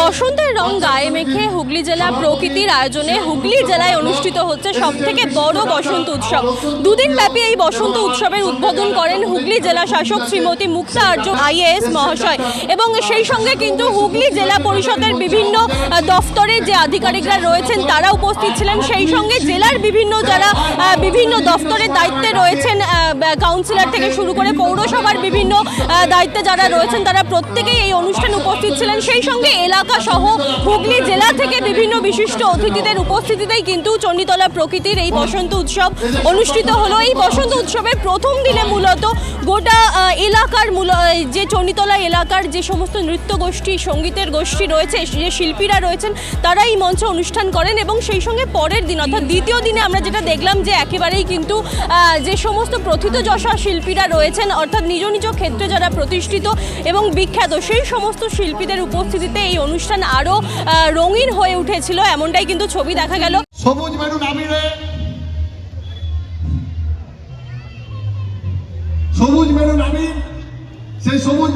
বসন্তের রং গায়ে মেখে হুগলি জেলা প্রকৃতির আয়োজনে হুগলি জেলায় অনুষ্ঠিত হচ্ছে সব থেকে বড় বসন্ত উৎসব। দুদিন ব্যাপী এই বসন্ত উৎসবের উদ্বোধন করেন হুগলি জেলা শাসক শ্রীমতী মুক্তা আর্য আইএএস মহাশয়। এবং সেই সঙ্গে কিন্তু হুগলি জেলা পরিষদের বিভিন্ন আহ, দফতরের যে আধিকারিকরা রয়েছেন তারা উপস্থিত ছিলেন। সেই সঙ্গে জেলার বিভিন্ন যারা বিভিন্ন দফতরের দায়িত্বে রয়েছেন কাউন্সিলর থেকে শুরু করে পৌরসভার বিভিন্ন দায়িত্বে যারা রয়েছেন তারা প্রত্যেকেই এই অনুষ্ঠানে উপস্থিত ছিলেন। সেই সঙ্গে এলাকা সহ হুগলি জেলা থেকে বিভিন্ন বিশিষ্ট অতিথিদের উপস্থিতিতেই কিন্তু চণ্ডীতলা প্রকৃতির এই বসন্ত উৎসব অনুষ্ঠিত হলো। এই বসন্ত উৎসবের প্রথম দিনে মূলত গোটা এলাকার মূল যে চণ্ডীতলা এলাকার যে সমস্ত নৃত্য গোষ্ঠী সঙ্গীতের গোষ্ঠী রয়েছে, যে শিল্পীরা রয়েছেন তারা এই মঞ্চে অনুষ্ঠান করেন এবং সেই সঙ্গে পরের দিন, অর্থাৎ দ্বিতীয় দিনে আমরা যেটা দেখলাম যে একেবারেই কিন্তু যে সমস্ত প্রথিতযশা শিল্পীরা রয়েছেন, অর্থাৎ নিজ নিজ ক্ষেত্রে যারা প্রতিষ্ঠিত এবং বিখ্যাত, সেই সমস্ত শিল্পীদের উপস্থিতিতে এই অনুষ্ঠান আরও রঙিন হয়ে উঠেছিল, এমনটাই কিন্তু ছবি দেখা গেল। সবুজ মেরুন আবিরে সবুজ মেরুন আবির সেই সবুজ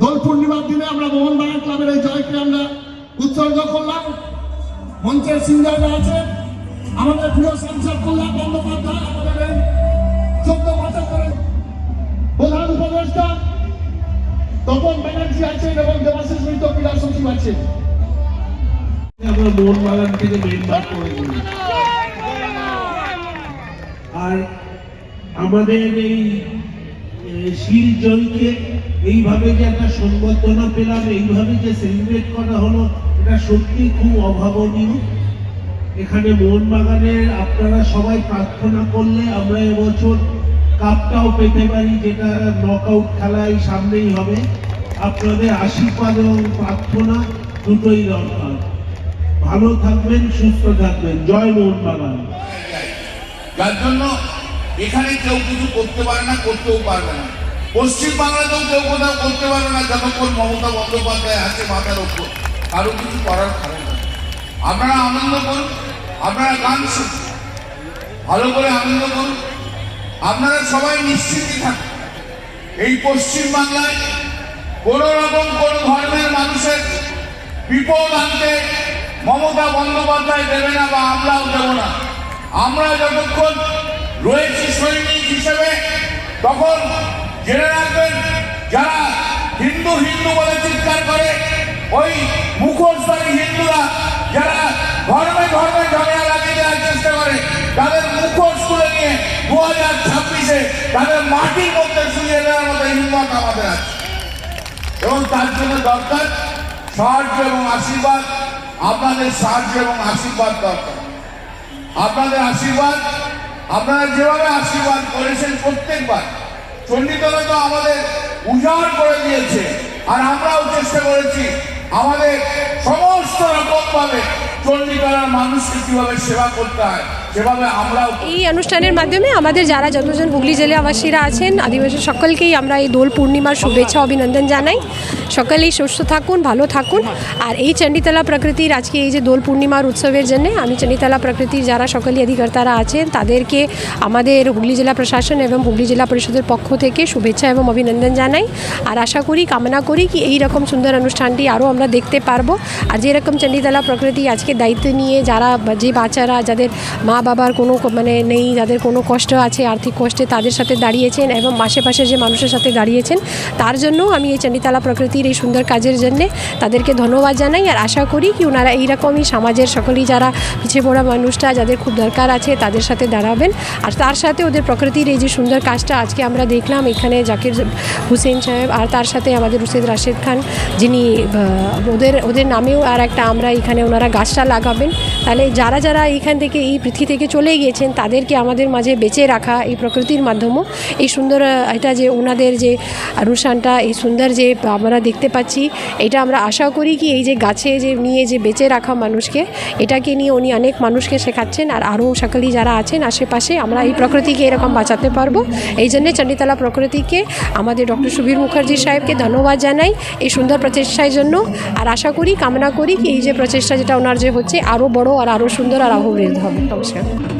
দোল পূর্ণিমার দিনে আমরা মোহনবাগান ক্লাবের এই জয়কে আমরা উৎসর্গ করলাম। মঞ্চের সিঙ্গাররা আছে। আমাদের প্রিয় সাংসদ কল্যাণ বন্দ্যোপাধ্যায় আমাদের চোদ্দ বছর ধরে প্রধান উপদেষ্টা তপন ব্যানার্জি আছেন এবং আছেন আমরা মোহনবাগান থেকে মেম্বার করে দিই আর আমাদের এই এইভাবে যে একটা সংবর্ধনা পেলাম, এইভাবে যে সেলিব্রেট করা হলো, এটা সত্যি খুব অভাবনীয়। এখানে মোহনবাগানের আপনারা সবাই প্রার্থনা করলে আমরা এবছর কাপটাও পেতে পারি, যেটা নক আউট খেলায় সামনেই হবে। আপনাদের আশীর্বাদ এবং প্রার্থনা দুটোই দরকার। ভালো থাকবেন, সুস্থ থাকবেন। জয় মোহনবাগান যার জন্য এখানে কেউ কিছু করতে পারে না, করতেও পারবে না। পশ্চিম বাংলাতেও কেউ কোথাও করতে পারবে না, যতক্ষণ মমতা বন্দ্যোপাধ্যায় আছে মাথার ওপর। কারও কিছু করার ক্ষমতা নেই। আপনারা আনন্দ করুন, আপনারা গান শুনুন। ভালো করে আনন্দ করুন। আপনারা সবাই নিশ্চিন্তে থাকুন। এই পশ্চিম বাংলায় কোন রকম কোন ধর্মের মানুষের বিপদ আনতে মমতা বন্দ্যোপাধ্যায় দেবে না বা আমরাও দেব না। আমরা যতক্ষণ রয়েছি সৈনিক হিসেবে, তখন জেনে রাখবেন যারা হিন্দু হিন্দু বলে চিৎকার করে, ওই মুখোশধারী হিন্দুরা যারা ধর্মে ধর্মে ঝগড়া লাগিয়ে দেওয়ার চেষ্টা করে, তাদের মুখোশ তুলে নিয়ে দু হাজার ছাব্বিশে তাদের মাটির মধ্যে শুয়ে দেওয়ার মতো হিম্মত আমাদের আছে। এবং তার জন্য দরকার সাহায্য এবং আশীর্বাদ। আপনাদের সাহায্য এবং আশীর্বাদ দরকার। আপনাদের আশীর্বাদ, আপনারা যেভাবে আশীর্বাদ করেছেন প্রত্যেকবার, চণ্ডীতলা তো আমাদের উজাড় করে দিয়েছে, আর আমরাও চেষ্টা করেছি আমাদের সমস্ত রকম ভাবে চণ্ডীতলার মানুষকে কীভাবে সেবা করতে হয়। এই অনুষ্ঠানের মাধ্যমে আমাদের যারা যতজন হুগলি জেলাবাসীরা আছেন, আদিবাসী সকলকেই আমরা এই দোল পূর্ণিমার শুভেচ্ছা, অভিনন্দন জানাই। সকলেই সুস্থ থাকুন, ভালো থাকুন। আর এই চণ্ডীতলা প্রকৃতির আজকে এই যে দোল পূর্ণিমার উৎসবের জন্য, আমি চণ্ডীতলা প্রকৃতির যারা সকলেই অধিকর্তারা আছেন, তাদেরকে আমাদের হুগলি জেলা প্রশাসন এবং হুগলি জেলা পরিষদের পক্ষ থেকে শুভেচ্ছা এবং অভিনন্দন জানাই। আর আশা করি, কামনা করি কি এই রকম সুন্দর অনুষ্ঠানটি আরও আমরা দেখতে পারব। আর যেরকম চণ্ডীতলা প্রকৃতি আজকে দায়িত্ব নিয়ে যারা যে বাচ্চারা, যাদের মা বাবার কোনো মানে নেই, যাদের কোনো কষ্ট আছে, আর্থিক কষ্টে তাদের সাথে দাঁড়িয়েছেন এবং আশেপাশে যে মানুষের সাথে দাঁড়িয়েছেন, তার জন্য আমি এই চণ্ডীতলা প্রকৃতির এই সুন্দর কাজের জন্যে তাদেরকে ধন্যবাদ জানাই। আর আশা করি কি ওনারা এইরকমই সমাজের সকলেই যারা পিছিয়ে পড়া মানুষটা, যাদের খুব দরকার আছে, তাদের সাথে দাঁড়াবেন। আর তার সাথে ওদের প্রকৃতির এই যে সুন্দর কাজটা আজকে আমরা দেখলাম, এখানে জাকির হুসেন সাহেব আর তার সাথে আমাদের রুশেদ রাশেদ খান, যিনি ওদের ওদের নামেও আর একটা আমরা এখানে ওনারা গাছটা লাগাবেন। তাহলে যারা যারা এইখান থেকে এই পৃথিবী থেকে চলে গিয়েছেন, তাদেরকে আমাদের মাঝে বেঁচে রাখা এই প্রকৃতির মাধ্যমে এই সুন্দর এটা যে ওনাদের যে অনুষ্ঠানটা এই সুন্দর যে আমরা দেখতে পাচ্ছি, এটা আমরা আশা করি কি এই যে গাছে যে নিয়ে যে বেঁচে রাখা মানুষকে, এটাকে নিয়ে উনি অনেক মানুষকে শেখাচ্ছেন আর আরও সকলেই যারা আছেন আশেপাশে, আমরা এই প্রকৃতিকে এরকম বাঁচাতে পারব। এই জন্যে চণ্ডীতলা প্রকৃতিকে আমাদের ডক্টর সুবীর মুখার্জি সাহেবকে ধন্যবাদ জানাই এই সুন্দর প্রচেষ্টার জন্য। আর আশা করি, কামনা করি কি এই যে প্রচেষ্টা যেটা ওনার যে হচ্ছে আরও বড় আর আরও সুন্দর আর আরও হবে। নমস্কার। বাড়ি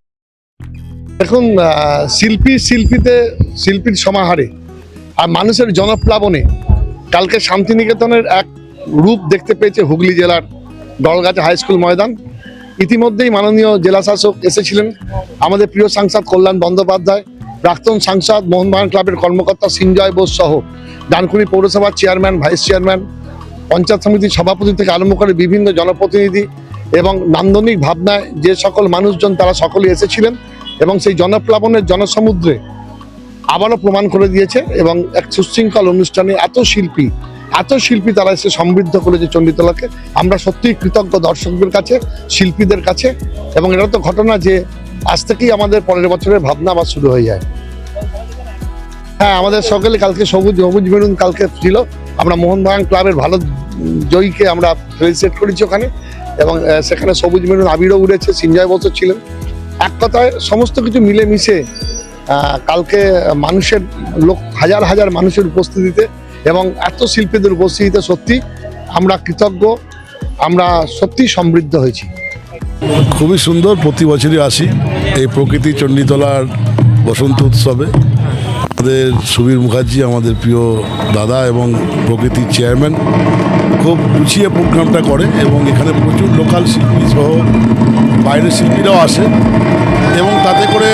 এখন শিল্পী শিল্পীতে শিল্পীর সমাহারে আর মানুষের জনপ্লাবনে কালকে শান্তিনিকেতনের এক রূপ দেখতে পেয়েছে হুগলি জেলার দলগাছা হাই স্কুল ময়দান। ইতিমধ্যেই মাননীয় জেলা শাসক এসেছিলেন আমাদের প্রিয় সাংসদ কল্যাণ বন্দ্যোপাধ্যায়, প্রাক্তন সাংসদ মোহনবাগান ক্লাবের কর্মকর্তা সিঞ্জয় বোস সহ ডানকুনি পৌরসভার চেয়ারম্যান, ভাইস চেয়ারম্যান, পঞ্চায়েত সমিতির সভাপতি থেকে আরম্ভ করে বিভিন্ন জনপ্রতিনিধি এবং নান্দনিক ভাবনায় যে সকল মানুষজন তারা সকলেই এসেছিলেন। এবং সেই জনপ্লাবনের জনসমুদ্রে আবারও প্রমাণ করে দিয়েছে এবং এক সুশৃঙ্খল অনুষ্ঠানে এত শিল্পী এত শিল্পী তারা এসে সমৃদ্ধ করেছে চণ্ডীতলাকে। আমরা সত্যিই কৃতজ্ঞ দর্শকদের কাছে, শিল্পীদের কাছে এবং এটা তো ঘটনা যে আজ থেকেই আমাদের পরের বছরের ভাবনা আবার শুরু হয়ে যায়। হ্যাঁ আমাদের সকলে কালকে সবুজ সবুজ মেরুন কালকে ছিল। আমরা মোহনবাগান ক্লাবের ভালো জয়ীকে আমরা ফেলিসিয়েট করেছি ওখানে এবং সেখানে সবুজ মেরুন আবিরও উড়েছে সিঞ্জয় বছর ছিলেন। এক কথায় সমস্ত কিছু মিলেমিশে কালকে মানুষের লোক, হাজার হাজার মানুষের উপস্থিতিতে এবং এত শিল্পীদের উপস্থিতিতে সত্যি আমরা কৃতজ্ঞ, আমরা সত্যি সমৃদ্ধ হয়েছি। খুবই সুন্দর, প্রতি বছরই আসি এই প্রকৃতি চণ্ডীতলার বসন্ত উৎসবে। আমাদের সুবীর মুখার্জি, আমাদের প্রিয় দাদা এবং প্রকৃতির চেয়ারম্যান খুব গুছিয়ে প্রোগ্রামটা করে এবং এখানে প্রচুর লোকাল শিল্পী সহ বাইরের শিল্পীরাও আসে এবং তাতে করে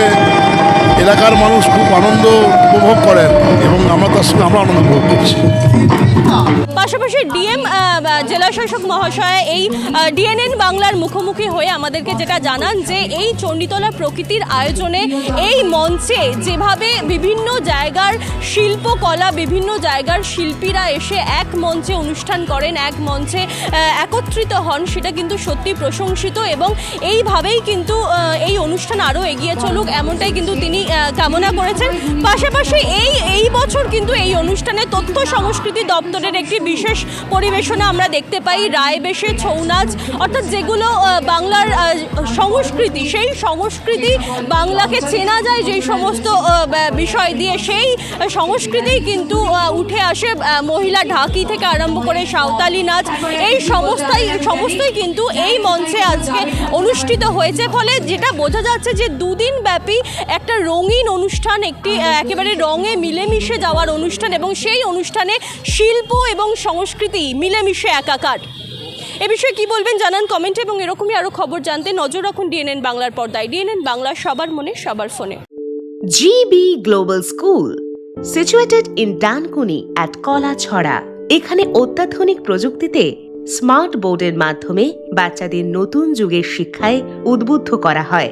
এলাকার মানুষ খুব আনন্দ উপভোগ করেন এবং আমরা তার সঙ্গে আমরা আনন্দ উপভোগ করছি। পাশাপাশি ডিএম জেলা শাসক মহাশয় এই ডিএনএন বাংলার মুখোমুখি হয়ে আমাদেরকে যেটা জানান যে এই চণ্ডীতলা প্রকৃতির আয়োজনে এই মঞ্চে যেভাবে বিভিন্ন জায়গার শিল্পকলা, বিভিন্ন জায়গার শিল্পীরা এসে এক মঞ্চে অনুষ্ঠান করেন, এক মঞ্চে একত্রিত হন, সেটা কিন্তু সত্যি প্রশংসিত এবং এইভাবেই কিন্তু এই অনুষ্ঠান আরও এগিয়ে চলুক, এমনটাই কিন্তু তিনি কামনা করেছেন। পাশাপাশি এই এই বছর কিন্তু এই অনুষ্ঠানে তথ্য সংস্কৃতি দপ্তরের একটি বিশেষ পরিবেশনা আমরা দেখতে পাই। রায় বেশে, ছৌ নাচ, অর্থাৎ যেগুলো বাংলার সংস্কৃতি, সেই সংস্কৃতি বাংলাকে চেনা যায় যেই সমস্ত বিষয় দিয়ে সেই সংস্কৃতি কিন্তু উঠে আসে মহিলা ঢাকি থেকে আরম্ভ করে সাঁওতালি নাচ। এই সমস্তই সমস্তই কিন্তু এই মঞ্চে আজকে অনুষ্ঠিত হয়েছে। ফলে যেটা বোঝা যাচ্ছে যে দুদিন ব্যাপী একটা রঙিন অনুষ্ঠান একটি একেবারে রঙে মিলেমিশে যাওয়ার অনুষ্ঠান এবং সেই অনুষ্ঠানে শিল্প এবং সংস্কৃতি মিলেমিশে একাকার। এ বিষয়ে কি বলবেন জানান কমেন্টে এবং এরকমই আরও খবর জানতে নজর রাখুন ডিএনএন বাংলার পর্দায়। ডিএনএন বাংলা সবার মনে সবার ফোনে। GB Global School, situated in Dankuni at Kolachhora. এখানে অত্যাধুনিক প্রযুক্তিতে স্মার্ট বোর্ডের মাধ্যমে বাচ্চাদের নতুন যুগের শিক্ষায় উদ্বুদ্ধ করা হয়।